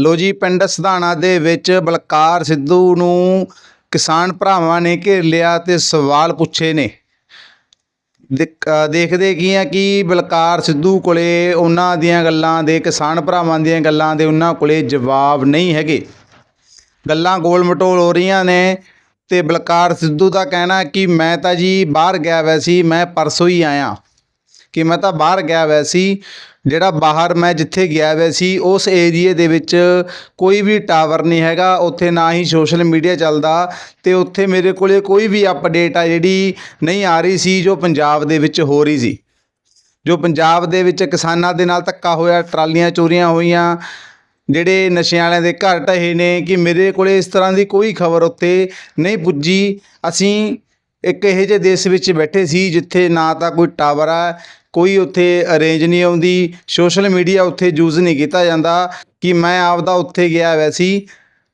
ਲੋ ਜੀ, ਪਿੰਡ ਸਧਾਣਾ ਦੇ ਵਿੱਚ ਬਲਕਾਰ ਸਿੱਧੂ ਨੂੰ ਕਿਸਾਨ ਭਰਾਵਾਂ ਨੇ ਘੇਰ ਲਿਆ ਤੇ ਸਵਾਲ ਪੁੱਛੇ ਨੇ। ਦੇਖਦੇ ਕੀ ਆ ਕਿ ਬਲਕਾਰ ਸਿੱਧੂ ਕੋਲੇ ਉਹਨਾਂ ਦੀਆਂ ਗੱਲਾਂ ਦੇ, ਕਿਸਾਨ ਭਰਾਵਾਂ ਦੀਆਂ ਗੱਲਾਂ ਦੇ ਉਹਨਾਂ ਕੋਲੇ ਜਵਾਬ ਨਹੀਂ ਹੈਗੇ। ਗੱਲਾਂ ਗੋਲ ਮਟੋਲ ਹੋ ਰਹੀਆਂ ਨੇ ਤੇ ਬਲਕਾਰ ਸਿੱਧੂ ਦਾ ਕਹਿਣਾ ਕਿ ਮੈਂ ਤਾਂ ਜੀ ਬਾਹਰ ਗਿਆ ਹੋਇਆ ਸੀ, ਮੈਂ ਪਰਸੋਂ ਹੀ ਆਇਆ। ਕਿ ਮੈਂ ਤਾਂ ਬਾਹਰ ਗਿਆ ਹੋਇਆ ਸੀ, ਜਿਹੜਾ ਬਾਹਰ ਮੈਂ ਜਿੱਥੇ ਗਿਆ ਹੋਇਆ ਸੀ, ਉਸ ਏਰੀਏ ਦੇ ਵਿੱਚ ਕੋਈ ਵੀ ਟਾਵਰ ਨਹੀਂ ਹੈਗਾ, ਉੱਥੇ ਨਾ ਹੀ ਸੋਸ਼ਲ ਮੀਡੀਆ ਚੱਲਦਾ ਤੇ ਉੱਥੇ ਮੇਰੇ ਕੋਲੇ ਕੋਈ ਵੀ ਅਪਡੇਟ ਆ ਜਿਹੜੀ ਨਹੀਂ ਆ ਰਹੀ ਸੀ, ਜੋ ਪੰਜਾਬ ਦੇ ਵਿੱਚ ਹੋ ਰਹੀ ਸੀ। ਜੋ ਪੰਜਾਬ ਦੇ ਵਿੱਚ ਕਿਸਾਨਾਂ ਦੇ ਨਾਲ ਧੱਕਾ ਹੋਇਆ, ਟਰਾਲੀਆਂ ਚੋਰੀਆਂ ਹੋਈਆਂ, ਜਿਹੜੇ ਨਸ਼ਿਆਂ ਵਾਲਿਆਂ ਦੇ ਘਰ ਢਹੇ ਨੇ, ਕਿ ਮੇਰੇ ਕੋਲੇ ਇਸ ਤਰ੍ਹਾਂ ਦੀ ਕੋਈ ਖਬਰ ਉੱਥੇ ਨਹੀਂ ਪੁੱਜੀ। ਅਸੀਂ ਇੱਕ ਇਹੋ ਜਿਹੇ ਦੇਸ਼ ਵਿੱਚ ਬੈਠੇ ਸੀ ਜਿੱਥੇ ਨਾ ਤਾਂ ਕੋਈ ਟਾਵਰ ਆ, ਕੋਈ ਉੱਥੇ ਅਰੇਂਜ ਨਹੀਂ ਆਉਂਦੀ ਸੋਸ਼ਲ ਮੀਡੀਆ ਉੱਥੇ ਯੂਜ਼ ਨਹੀਂ ਕੀਤਾ ਜਾਂਦਾ ਕਿ ਮੈਂ ਆਪਦਾ ਉੱਥੇ ਗਿਆ ਹੋਇਆ ਸੀ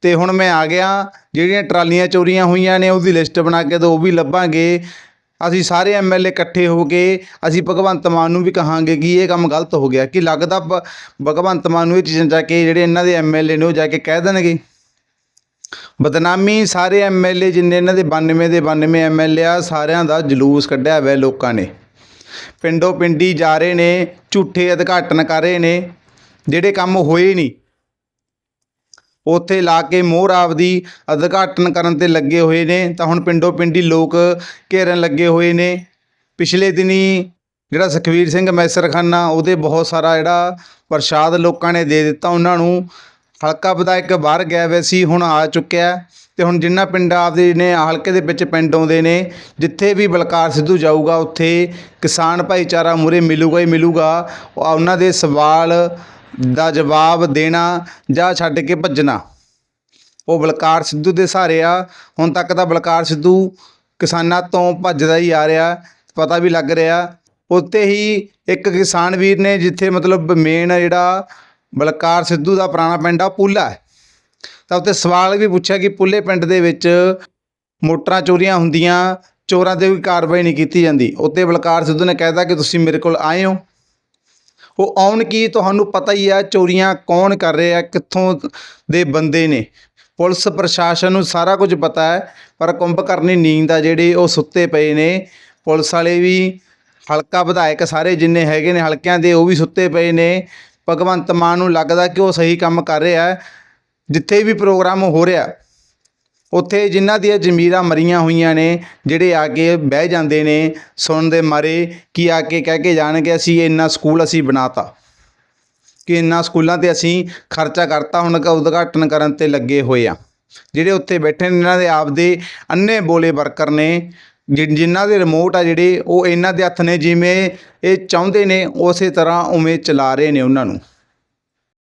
ਤੇ ਹੁਣ ਮੈਂ ਆ ਗਿਆ, ਜਿਹੜੀਆਂ ਟਰਾਲੀਆਂ ਚੋਰੀਆਂ ਹੋਈਆਂ ਨੇ ਉਹਦੀ ਲਿਸਟ ਬਣਾ ਕੇ ਤਾਂ ਉਹ ਵੀ ਲੱਭਾਂਗੇ। ਅਸੀਂ ਸਾਰੇ ਐਮਐਲਏ ਇਕੱਠੇ ਹੋ ਕੇ, ਅਸੀਂ ਭਗਵੰਤ ਮਾਨ ਨੂੰ ਵੀ ਕਹਾਂਗੇ ਕਿ ਇਹ ਕੰਮ ਗਲਤ ਹੋ ਗਿਆ, ਕਿ ਲੱਗਦਾ ਭਗਵੰਤ ਮਾਨ ਨੂੰ ਇਹ ਚੀਜ਼ਾਂ ਜਾ ਕੇ ਜਿਹੜੇ ਇਹਨਾਂ ਦੇ ਐਮਐਲਏ ਨੇ ਉਹ ਜਾ ਕੇ ਕਹਿ ਦੇਣਗੇ। ਬਦਨਾਮੀ, ਸਾਰੇ ਐਮਐਲਏ ਜਿੰਨੇ ਇਹਨਾਂ ਦੇ 92 ਦੇ 92 ਐਮਐਲਏ ਆ, ਸਾਰਿਆਂ ਦਾ ਜਲੂਸ ਕੱਢਿਆ ਹੋਇਆ ਲੋਕਾਂ ਨੇ। ਪਿੰਡੋਂ ਪਿੰਡੀ ਜਾ ਰਹੇ ਨੇ, ਝੂਠੇ ਉਦਘਾਟਨ ਕਰ ਰਹੇ ਨੇ, ਜਿਹੜੇ ਕੰਮ ਹੋਏ ਨਹੀਂ। ਉੱਥੇ ਲਾ ਕੇ ਮੋਹਰ ਆਪਦੀ ਉਦਘਾਟਨ ਕਰਨ ਤੇ ਲੱਗੇ ਹੋਏ ਨੇ, ਤਾਂ ਹੁਣ ਪਿੰਡੋਂ ਪਿੰਡੀ ਲੋਕ ਘੇਰਨ ਲੱਗੇ ਹੋਏ ਨੇ। ਪਿਛਲੇ ਦਿਨੀ ਜਿਹੜਾ ਸੁਖਵੀਰ ਸਿੰਘ ਮੈਸਰਖਾਨਾ, ਉਹਦੇ ਬਹੁਤ ਸਾਰਾ ਜਿਹੜਾ ਪ੍ਰਸ਼ਾਦ ਲੋਕਾਂ ਨੇ ਦੇ ਦਿੱਤਾ ਉਹਨਾਂ ਨੂੰ। ਹਲਕਾ ਵਿਧਾਇਕ ਬਾਹਰ ਗਿਆ ਹੋਇਆ ਸੀ, ਹੁਣ ਆ ਚੁੱਕਿਆ ਤੇ ਹੁਣ ਜਿੰਨਾ ਪਿੰਡ ਆਪਦੇ ਨੇ ਹਲਕੇ ਦੇ ਵਿੱਚ ਪਿੰਡ ਆਉਂਦੇ ਨੇ, ਜਿੱਥੇ ਵੀ ਬਲਕਾਰ ਸਿੱਧੂ ਜਾਊਗਾ, ਉੱਥੇ ਕਿਸਾਨ ਭਾਈਚਾਰਾ ਮੂਹਰੇ ਮਿਲੂਗਾ ਹੀ ਮਿਲੂਗਾ ਉਹਨਾਂ ਦੇ ਸਵਾਲ ਦਾ ਜਵਾਬ ਦੇਣਾ ਜਾਂ ਛੱਡ ਕੇ ਭੱਜਣਾ। ਉਹ ਬਲਕਾਰ ਸਿੱਧੂ ਦੇ ਸਹਾਰੇ ਆ, ਹੁਣ ਤੱਕ ਤਾਂ ਬਲਕਾਰ ਸਿੱਧੂ ਕਿਸਾਨਾਂ ਤੋਂ ਭੱਜਦਾ ਹੀ ਆ ਰਿਹਾ, ਪਤਾ ਵੀ ਲੱਗ ਰਿਹਾ। ਉੱਤੇ ਹੀ ਇੱਕ ਕਿਸਾਨ ਵੀਰ ਨੇ, ਜਿੱਥੇ ਮਤਲਬ ਮੇਨ ਜਿਹੜਾ ਬਲਕਾਰ ਸਿੱਧੂ ਦਾ ਪੁਰਾਣਾ ਪਿੰਡ ਆ, ਪੂਲਾ ਹੈ। ਤਾਂ ਉੱਤੇ ਸਵਾਲ ਵੀ ਪੁੱਛਿਆ ਕਿ ਪੂਲੇ ਪਿੰਡ ਦੇ ਵਿੱਚ ਮੋਟਰਾਂ ਚੋਰੀਆਂ ਹੁੰਦੀਆਂ, ਚੋਰਾਂ ਤੇ ਕੋਈ ਕਾਰਵਾਈ ਨਹੀਂ ਕੀਤੀ ਜਾਂਦੀ। ਉੱਤੇ ਬਲਕਾਰ ਸਿੱਧੂ ਨੇ ਕਹਿਤਾ ਕਿ ਤੁਸੀਂ ਮੇਰੇ ਕੋਲ ਆਏ ਹੋ। ਉਹ ਆਉਣ ਕੀ ਤੁਹਾਨੂੰ ਪਤਾ ਹੀ ਆ, ਚੋਰੀਆਂ ਕੌਣ ਕਰ ਰਿਹਾ ਕਿੱਥੋਂ ਦੇ ਬੰਦੇ ਨੇ। ਪੁਲਿਸ ਪ੍ਰਸ਼ਾਸਨ ਨੂੰ ਸਾਰਾ ਕੁਝ ਪਤਾ ਹੈ, ਪਰ ਕੁੰਭ ਕਰਨੀ ਨੀਂਦ ਆ ਜਿਹੜੇ ਉਹ ਸੁੱਤੇ ਪਏ ਨੇ। ਪੁਲਿਸ ਵਾਲੇ ਵੀ ਹਲਕਾ ਵਿਧਾਇਕ ਸਾਰੇ ਜਿੰਨੇ ਹੈਗੇ ਨੇ, ਹਲਕਿਆਂ ਦੇ ਉਹ ਵੀ ਸੁੱਤੇ ਪਏ ਨੇ। ਭਗਵੰਤ ਮਾਨ ਨੂੰ ਲੱਗਦਾ ਕਿ ਉਹ ਸਹੀ ਕੰਮ ਕਰ ਰਿਹਾ ਹੈ, ਜਿੱਥੇ ਵੀ ਪ੍ਰੋਗਰਾਮ ਹੋ ਰਿਹਾ ਉੱਥੇ ਜਿਨ੍ਹਾਂ ਦੀਆਂ ਜ਼ਮੀਰਾਂ ਮਰੀਆਂ ਹੋਈਆਂ ਨੇ, ਜਿਹੜੇ ਆ ਕੇ ਬਹਿ ਜਾਂਦੇ ਨੇ, ਸੁਣਨ ਦੇ ਮਾਰੇ ਕਿ ਆ ਕੇ ਕਹਿ ਕੇ ਜਾਣਗੇ, ਅਸੀਂ ਇੰਨਾ ਸਕੂਲ ਅਸੀਂ ਬਣਾਤਾ। ਕਿ ਇੰਨਾ ਸਕੂਲਾਂ ਤੇ ਅਸੀਂ ਖਰਚਾ ਕਰਤਾ, ਹੁਣ ਉਦਘਾਟਨ ਕਰਨ ਤੇ ਲੱਗੇ ਹੋਏ ਆ। ਜਿਹੜੇ ਉੱਥੇ ਬੈਠੇ ਨੇ, ਇਹਨਾਂ ਦੇ ਆਪਦੇ ਅੰਨੇ ਬੋਲੇ ਵਰਕਰ ਨੇ ਜਿਨ੍ਹਾਂ ਦੇ ਰਿਮੋਟ ਆ ਜਿਹੜੇ, ਉਹ ਇਹਨਾਂ ਦੇ ਹੱਥ ਨੇ, ਜਿਵੇਂ ਇਹ ਚਾਹੁੰਦੇ ਨੇ, ਉਸੇ ਤਰ੍ਹਾਂ ਉਵੇਂ ਚਲਾ ਰਹੇ ਨੇ ਉਹਨਾਂ ਨੂੰ।